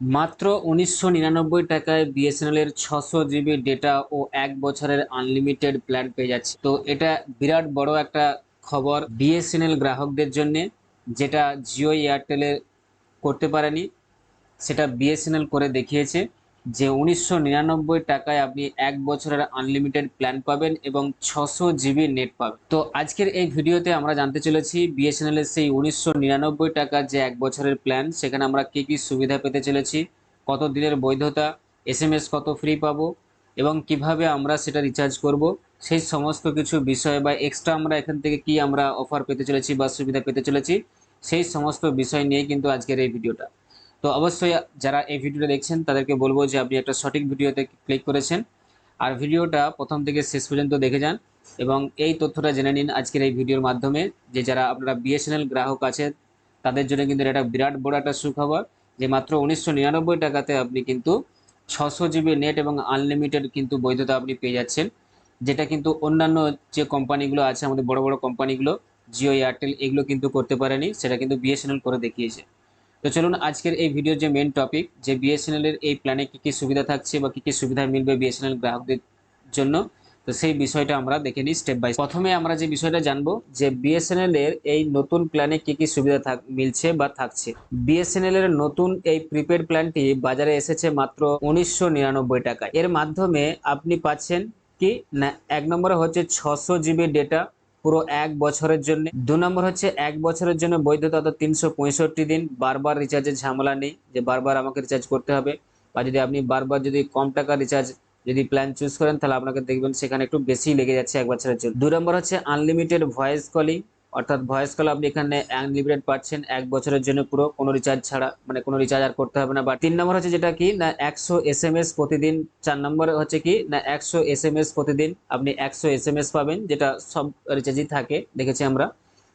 মাত্র উনিশশো নিরানব্বই টাকায় বিএসএনএল এর ছশো জিবি ডেটা ও এক বছরের আনলিমিটেড প্ল্যান পেয়ে যাচ্ছে। তো এটা বিরাট বড় একটা খবর বিএসএনএল গ্রাহকদের জন্য, যেটা জিও এয়ারটেলের করতে পারেনি, সেটা বিএসএনএল করে দেখিয়েছে। যে উনিশশো নিরানব্বই টাকায় আপনি এক বছরের আনলিমিটেড প্ল্যান পাবেন এবং ছশো জিবি নেট পাবেন। তো আজকের এই ভিডিওতে আমরা জানতে চলেছি বিএসএনএল এর সেই উনিশশো নিরানব্বই টাকার যে এক বছরের প্ল্যান সেখানে আমরা কি কি সুবিধা পেতে চলেছি, কত দিনের বৈধতা এস এম এস কত ফ্রি পাবো এবং কীভাবে আমরা সেটা রিচার্জ করব, সেই সমস্ত কিছু বিষয় বা এক্সট্রা আমরা এখান থেকে কি আমরা অফার পেতে চলেছি বা সুবিধা পেতে চলেছি, সেই সমস্ত বিষয় নিয়ে কিন্তু আজকের এই ভিডিওটা। তো অবশ্যই যারা এই ভিডিওটা দেখছেন, তাদেরকে বলব যে আপনি একটা সঠিক ভিডিওতে ক্লিক করেছেন। আর ভিডিওটা প্রথম থেকে শেষ পর্যন্ত দেখে যান এবং এই তথ্যটা জেনে নিন আজকের এই ভিডিওর মাধ্যমে যে যারা আপনারা বিএসএনএল গ্রাহক আছে তাদের জন্য কিন্তু এটা বিরাট বড় একটা সুখবর যে মাত্র উনিশশো নিরানব্বই টাকাতে আপনি কিন্তু ছশো জিবি নেট এবং আনলিমিটেড কিন্তু বৈধতা আপনি পেয়ে যাচ্ছেন, যেটা কিন্তু অন্যান্য যে কোম্পানিগুলো আছে, আমাদের বড় বড় কোম্পানিগুলো জিও এয়ারটেল এগুলো কিন্তু করতে পারেনি, সেটা কিন্তু বিএসএনএল করে দেখিয়েছে। তো চলুন আজকের এই ভিডিওর যে মেন টপিক যে বিএসএনএল এর এই প্ল্যানে কি কি সুবিধা থাকছে বা কি কি সুবিধা মিলবে বিএসএনএল গ্রাহকদের জন্য, তো সেই বিষয়টা আমরা দেখে নিই স্টেপ বাই প্রথমে আমরা যে বিষয়টা জানব, যে বিএসএনএল এর এই নতুন প্ল্যানে কি কি সুবিধা মিলছে বা থাকছে। বিএসএনএল এর নতুন এই প্রিপেড প্ল্যানটি বাজারে এসেছে মাত্র উনিশশো নিরানব্বই টাকায়। এর মাধ্যমে আপনি পাচ্ছেন কি, না, এক নম্বরে হচ্ছে ছশো জিবি ডেটা পুরো এক বছরের জন্য। দু নম্বর হচ্ছে এক বছরের জন্য বৈধতা অর্থাৎ তিনশো দিন বারবার রিচার্জের ঝামেলা নেই, যে বারবার আমাকে রিচার্জ করতে হবে। বা যদি আপনি বারবার যদি কম টাকা রিচার্জ যদি প্ল্যান চুজ করেন, তাহলে আপনাকে দেখবেন সেখানে একটু বেশি লেগে যাচ্ছে এক বছরের জন্য। দু নম্বর হচ্ছে আনলিমিটেড ভয়েস কলিং অর্থাৎ ভয়েস কল আপনি এখানে আনলিমিটেড পাচ্ছেন, এক বছরের জন্য পুরো, কোনো রিচার্জ ছাড়া মানে কোনো রিচার্জ আর করতে হবে না। বা তিন নম্বর হচ্ছে যেটা কি, না একশো এস এম এস প্রতিদিন, চার নম্বর হচ্ছে কি, না একশো এস এম এস প্রতিদিন আপনি একশো এস এম এস পাবেন, যেটা সব রিচার্জই থাকে, দেখেছি আমরা।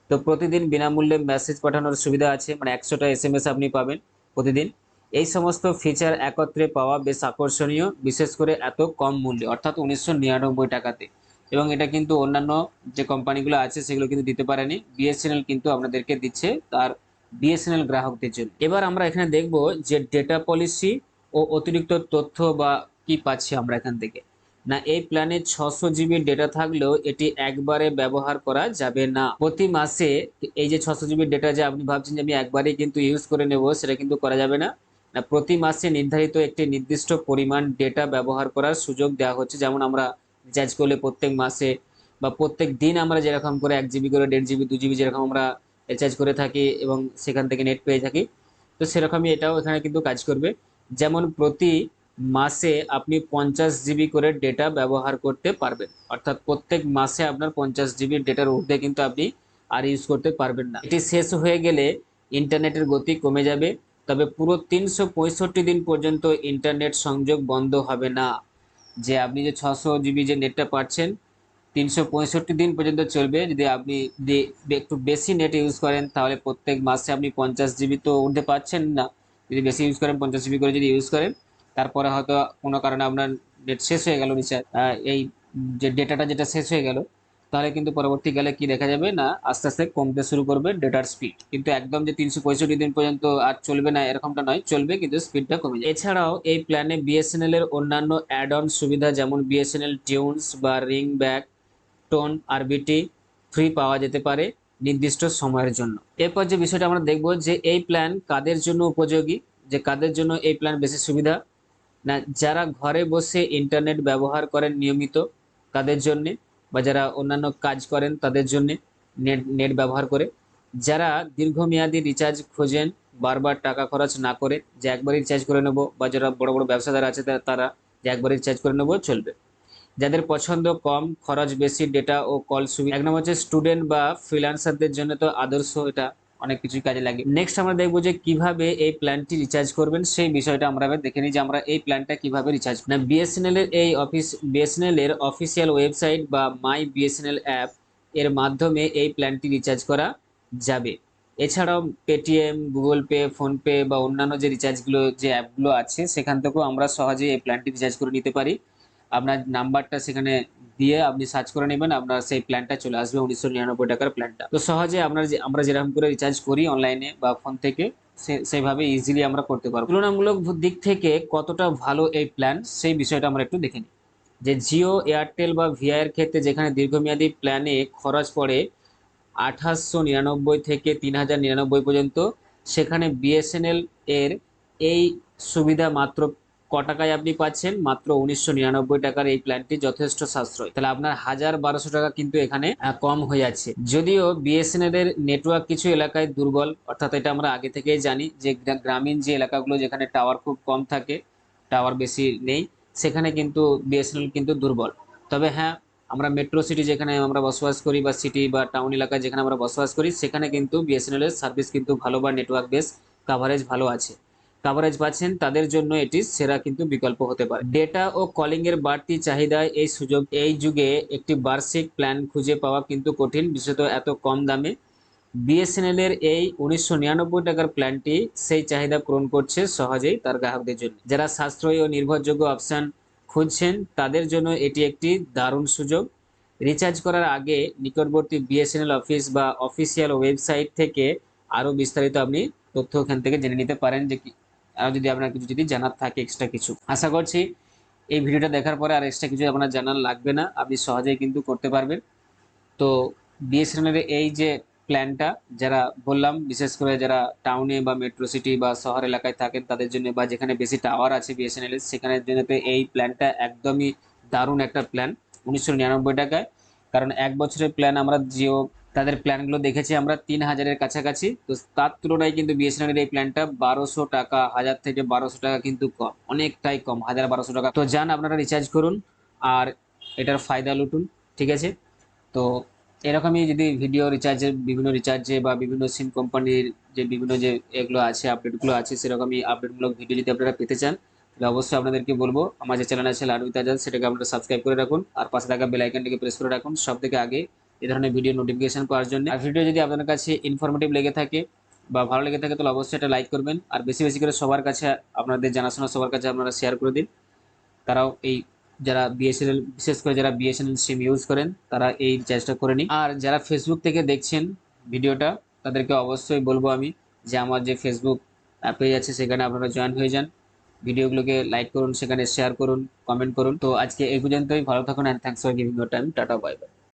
তো প্রতিদিন বিনামূল্যে মেসেজ পাঠানোর সুবিধা আছে মানে একশোটা এস এম এস আপনি পাবেন প্রতিদিন। এই সমস্ত ফিচার একত্রে পাওয়া বেশ আকর্ষণীয়, বিশেষ করে এত কম মূল্যে, অর্থাৎ উনিশশো নিরানব্বই টাকাতে। এবং এটা কিন্তু অন্যান্য যে কোম্পানিগুলো আছে, সেগুলো কিন্তু দিতে পারেনি। বিএসএনএল কিন্তু আপনাদেরকে দিচ্ছে তার বিএসএনএল গ্রাহকদের জন্য। এবার আমরা এখানে দেখব যে ডেটা পলিসি ও অতিরিক্ত তথ্য বা কি পাচ্ছি আমরা এখান থেকে। না, এই প্ল্যানে ছশো জিবি ডেটা থাকলেও এটি একবারে ব্যবহার করা যাবে না। প্রতি মাসে এই যে ছশো জিবি ডেটা যে আপনি ভাবছেন যে আমি একবারেই কিন্তু ইউজ করে নেব, সেটা কিন্তু করা যাবে না। না, প্রতি মাসে নির্ধারিত একটি নির্দিষ্ট পরিমাণ ডেটা ব্যবহার করার সুযোগ দেওয়া হচ্ছে। যেমন আমরা রিচার্জ করলে প্রত্যেক মাসে বা প্রত্যেক দিন আমরা যেরকম করে এক জিবি করে দেড় জিবি দু জিবি যেরকম আমরা রিচার্জ করে থাকি এবং সেখান থেকে নেট পেয়ে থাকি, তো সেরকমই এটাও এখানে কিন্তু কাজ করবে। যেমন প্রতি মাসে আপনি পঞ্চাশ জিবি করে ডেটা ব্যবহার করতে পারবেন। অর্থাৎ প্রত্যেক মাসে আপনার পঞ্চাশ জিবি ডেটার ঊর্ধ্বে কিন্তু আপনি আর ইউজ করতে পারবেন না। এটি শেষ হয়ে গেলে ইন্টারনেটের গতি কমে যাবে, তবে পুরো তিনশো পঁয়ষট্টি দিন পর্যন্ত ইন্টারনেট সংযোগ বন্ধ হবে না। যে আপনি যে ছশো জিবি যে নেটটা পাচ্ছেন, তিনশো পঁয়ষট্টি দিন পর্যন্ত চলবে। যদি আপনি একটু বেশি নেট ইউজ করেন, তাহলে প্রত্যেক মাসে আপনি পঞ্চাশ জিবি তো উঠতে পারছেন না। যদি বেশি ইউজ করেন, পঞ্চাশ জিবি করে যদি ইউজ করেন, তারপরে হয়তো কোনো কারণে আপনার নেট শেষ হয়ে গেল রিচার্জ এই যে ডেটাটা যেটা শেষ হয়ে গেল তাহলে কিন্তু পরবর্তীকালে কি দেখা যাবে? না, আস্তে আস্তে কমতে শুরু করবে ডেটার স্পিড কিন্তু একদম যে তিনশো পঁয়ষট্টি দিন পর্যন্ত আর চলবে না এরকমটা নয়, চলবে কিন্তু স্পিডটা কমে যাবে। এছাড়াও এই প্ল্যানে বিএসএনএল এর অন্যান্য অ্যাড অন সুবিধা যেমন বিএসএনএল টিউনস বা ring back tone RBT free পাওয়া যেতে পারে নির্দিষ্ট সময়ের জন্য। এরপর যে বিষয়টা আমরা দেখব যে এই প্ল্যান কাদের জন্য উপযোগী, যে কাদের জন্য এই প্ল্যান বেশি সুবিধা? না, যারা ঘরে বসে ইন্টারনেট ব্যবহার করেন নিয়মিত তাদের জন্যে? বা যারা অন্যান্য কাজ করেন তাদের জন্য নেট নেট ব্যবহার করে। যারা দীর্ঘমেয়াদী রিচার্জ খোঁজেন, বারবার টাকা খরচ না করে, যে একবারই রিচার্জ করে নেব, বা যারা বড় বড় ব্যবসাদার আছে তারা যে একবারই রিচার্জ করে নেব, চলবে। যাদের পছন্দ কম, খরচ বেশি ডেটা ও কল সুবিধা এক নম্বর হচ্ছে স্টুডেন্ট বা ফ্রিলান্সারদের জন্য তো আদর্শ এটা। অনেক কিছুই কাজে লাগে। নেক্সট আমরা দেখব যে কীভাবে এই প্ল্যানটি রিচার্জ করবেন, সেই বিষয়টা আমরা দেখে নিই যে আমরা এই প্ল্যানটা কীভাবে রিচার্জ না বিএসএনএল এর এই অফিস বিএসএনএল এর অফিসিয়াল ওয়েবসাইট বা মাই বিএসএনএল অ্যাপ এর মাধ্যমে এই প্ল্যানটি রিচার্জ করা যাবে। এছাড়াও পেটিএম গুগল পে ফোনপে বা অন্যান্য যে রিচার্জগুলো যে অ্যাপগুলো আছে, সেখান থেকেও আমরা সহজেই এই প্ল্যানটি রিচার্জ করে নিতে পারি। আপনার নাম্বারটা সেখানে দিয়ে আপনি সার্চ করে নেবেন আপনার সেই প্ল্যানটা চলে আসবে, উনিশশো নিরানব্বই টাকার প্ল্যানটা তো সহজে আপনার যে, আমরা যেরকম করে রিচার্জ করি অনলাইনে বা ফোন থেকে সেইভাবে ইজিলি আমরা করতে পারব। তুলনামূলক দিক থেকে কতটা ভালো এই প্ল্যান সেই বিষয়টা আমরা একটু দেখে নিই। যে জিও এয়ারটেল বা ভিআই এর ক্ষেত্রে যেখানে দীর্ঘমেয়াদী প্ল্যানে খরচ পড়ে আঠাশশো নিরানব্বই থেকে তিন হাজার নিরানব্বই পর্যন্ত, সেখানে বিএসএনএল এর এই সুবিধা মাত্র ক টাকায় আপনি পাচ্ছেন? মাত্র উনিশশো নিরানব্বই টাকার এই প্ল্যানটি যথেষ্ট সাশ্রয়। তাহলে আপনার হাজার বারোশো টাকা কিন্তু এখানে কম হয়ে যাচ্ছে। যদিও বিএসএনএল এর নেটওয়ার্ক কিছু এলাকায় দুর্বল, অর্থাৎ এটা আমরা আগে থেকেই জানি যে গ্রামীণ যে এলাকাগুলো যেখানে টাওয়ার খুব কম থাকে টাওয়ার বেশি নেই, সেখানে কিন্তু বিএসএনএল কিন্তু দুর্বল। তবে হ্যাঁ আমরা মেট্রো সিটি যেখানে আমরা বসবাস করি বা সিটি বা টাউন এলাকায় যেখানে আমরা বসবাস করি, সেখানে কিন্তু বিএসএনএল এর সার্ভিস কিন্তু ভালো বা নেটওয়ার্ক বেস কাভারেজ ভালো আছে। কাভারেজ পাচ্ছেন, তাদের জন্য এটি সেরা কিন্তু বিকল্প হতে পারে। ডেটা ও কলিং এর বাড়তি চাহিদায় এই সুযোগ, এই যুগে একটি বার্ষিক প্ল্যান খুঁজে পাওয়া কিন্তু কঠিন, বিশেষত এত কম দামে। বিএসএনএল এর এই উনিশশো নিরানব্বই টাকার প্ল্যানটি সেই চাহিদা পূরণ করছে সহজেই তার গ্রাহকদের জন্য। যারা সাশ্রয়ী ও নির্ভরযোগ্য অপশন খুঁজছেন, তাদের জন্য এটি একটি দারুণ সুযোগ। রিচার্জ করার আগে নিকটবর্তী বিএসএনএল অফিস বা অফিসিয়াল ওয়েবসাইট থেকে আরও বিস্তারিত আপনি তথ্য ওখান থেকে জেনে নিতে পারেন যে যদি আপনার কিছু যদি জানার থাকে এক্সট্রা কিছু। আশা করছি এই ভিডিওটা দেখার পরে আর এক্সট্রা কিছু আপনার জানার লাগবে না। আপনি সহজেই কিন্তু করতে পারবেন। তো বিএসএনএল এর এই যে প্ল্যানটা যারা বললাম, বিশেষ করে যারা টাউনে বা মেট্রো সিটি বা শহর এলাকায় থাকেন, তাদের জন্য বা যেখানে বেশি টাওয়ার আছে বিএসএনএল এর সেখানের জন্য এই প্ল্যানটা একদমই দারুণ একটা প্ল্যান উনিশশো নিরানব্বই টাকায়। কারণ এক বছরের প্ল্যান আমরা জিও তাদের প্ল্যানগুলো দেখেছি আমরা তিন হাজারের কাছাকাছি। তো তার তুলনায় কিন্তু বিএসএনএল এর এই প্ল্যানটা বারোশো টাকা, হাজার থেকে বারোশো টাকা কিন্তু কম, অনেকটাই কম, হাজার বারোশো টাকা। তো যান, আপনারা রিচার্জ করুন আর এটার ফায়দা লুটুন, ঠিক আছে? তো এরকমই যদি ভিডিও রিচার্জের বিভিন্ন রিচার্জে বা বিভিন্ন সিম কোম্পানির যে বিভিন্ন যে এগুলো আছে আপডেটগুলো আছে, সেরকমই আপডেটমূলক ভিডিও যদি আপনারা পেতে চান, তাহলে অবশ্যই আপনাদেরকে বলব, আমার যে চ্যানেল আছে লাডু তাজাদ সেটাকে আপনারা সাবস্ক্রাইব করে রাখুন আর পাশে থাকা বেল প্রেস করে রাখুন। সব থেকে আগে এই ধরনের ভিডিও নোটিফিকেশন পাওয়ার জন্য। আর ভিডিও যদি আপনার কাছে ইনফরমেটিভ লেগে থাকে বা ভালো লেগে থাকে, তাহলে অবশ্যই এটা লাইক করবেন। আর বেশি বেশি করে সবার কাছে আপনাদের জানাশোনা সবার কাছে আপনারা শেয়ার করে দিন। তারাও এই যারা বিএসএনএল বিশেষ করে যারা বিএসএনএল সিম ইউজ করেন, তারা এই রিচার্জটা করে নিন আর যারা ফেসবুক থেকে দেখছেন ভিডিওটা তাদেরকে অবশ্যই বলব আমি যে আমার যে ফেসবুক পেজ আছে, সেখানে আপনারা জয়েন হয়ে যান। ভিডিওগুলোকে লাইক করুন, সেখানে শেয়ার করুন কমেন্ট করুন। তো আজকে এই পর্যন্তই। ভালো থাকুন and thanks for giving your time tata bye bye